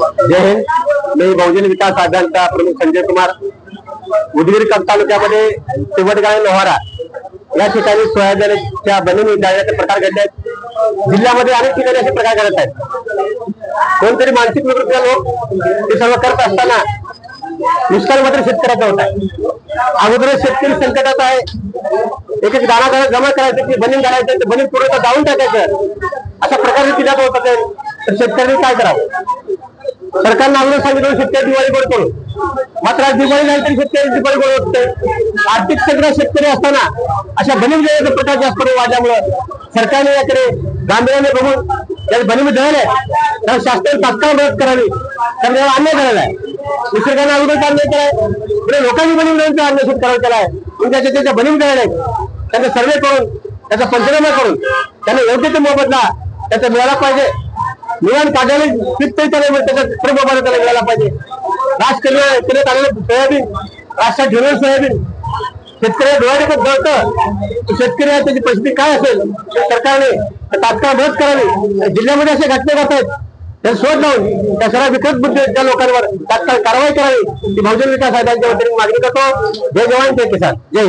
जय हिंद. मी बहुजन विकास आघाडीचा प्रमुख संजय कुमार. उदगीर तालुक्यामध्ये तिवटगाव लोहारा या ठिकाणी सोयाबीनच्या बनवून जाण्याचे प्रकार घडले आहेत. जिल्ह्यामध्ये अनेक ठिकाणी असे प्रकार घडत आहेत. कोणतरी मानसिक विकृतीचे लोक हो? ते सर्व करत असताना नुकसान मात्र शेतकऱ्याचा होत आहे. अगोदर शेतकरी संकटात आहे. एक एक दाना दाना जमा करायचं की बनीन घालायचं ते बनीन पूर्ण जाऊन टाकायचं. अशा प्रकारे जिल्ह्यात होत असेल तर शेतकऱ्यांनी काय करावं? सरकारनं अगोदर सांगितलं शेतकरी दिवाळी गोड मात्र आज दिवाळी नाही तरी शेतकरी दिवाळी गोळ होते. आर्थिक सगळ्या शेतकरी असताना अशा बनीम जळाचा प्रकार जास्त वाढल्यामुळं सरकारने याकडे गांभीर्याने बघून त्याला बनीम जळले तर शासनाने तात्काळ मदत करावी. कारण त्याला अन्याय झालेला आहे. निसर्गाने अगोदर अन्याय केलाय. पुढे लोकांनी बनीम जळायचा अन्याय शेतकऱ्याला केलाय. त्याच्या त्याच्या बनीम जळले त्यांचा सर्वे करून त्याचा पंचनामा करून त्यांना योग्य ते मोबदला त्याचा मिळाला पाहिजे. निवान काढायला पित्त त्याला त्याचा प्रभाव त्याला मिळायला पाहिजे. राज केले करण्यात आलेलं सोयाबीन राष्ट्रात ठेवलेलं सोयाबीन. शेतकऱ्या डोळ्याने पण जळतं शेतकरी त्याची परिस्थिती काय असेल सरकारने तात्काळ मदत करावी. जिल्ह्यामध्ये असे घटना घडत आहेत. त्याला शोध लावून त्या सर्व विकत बुद्धी त्या लोकांवर तात्काळ कारवाई करावी. ती बहुजन विकास आघाडीच्या वतीने मागणी करतो. जय जवान जय किसान. जय